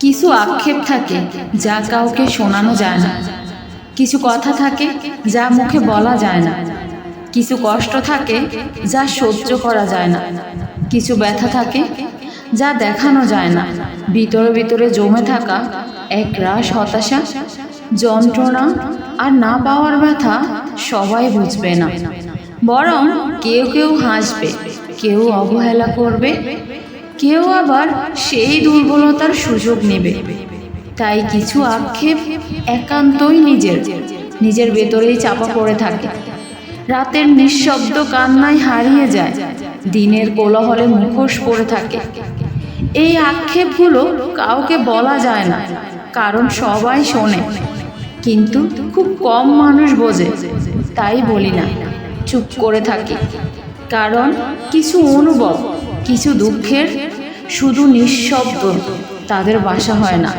কিছু আক্ষেপ থাকে যা কাউকে শোনানো যায় না। কিছু কথা থাকে যা মুখে বলা যায় না। কিছু কষ্ট থাকে যা সহ্য করা যায় না। কিছু ব্যথা থাকে যা দেখানো যায় না। ভিতরে ভিতরে জমে থাকা এক রাস হতাশা, যন্ত্রণা আর না পাওয়ার ব্যথা সবাই বুঝবে না। বরং কেউ কেউ হাসবে, কেউ অবহেলা করবে কেউ আবার সেই দুর্বলতার সুযোগ নেবে। তাই কিছু আক্ষেপ একান্তই নিজের নিজের ভেতরেই চাপা পড়ে থাকে। রাতের নিঃশব্দ কান্নায় হারিয়ে যায়, দিনের কোলাহলে মুখোশ পড়ে থাকে। এই আক্ষেপগুলো কাউকে বলা যায় না, কারণ সবাই শোনে। কিন্তু খুব কম মানুষ বোঝে, তাই বলি না, চুপ করে থাকি। কারণ কিছু অনুভব, কিছু দুঃখের শুধু নিঃশব্দ তাদের বাসা হয় না।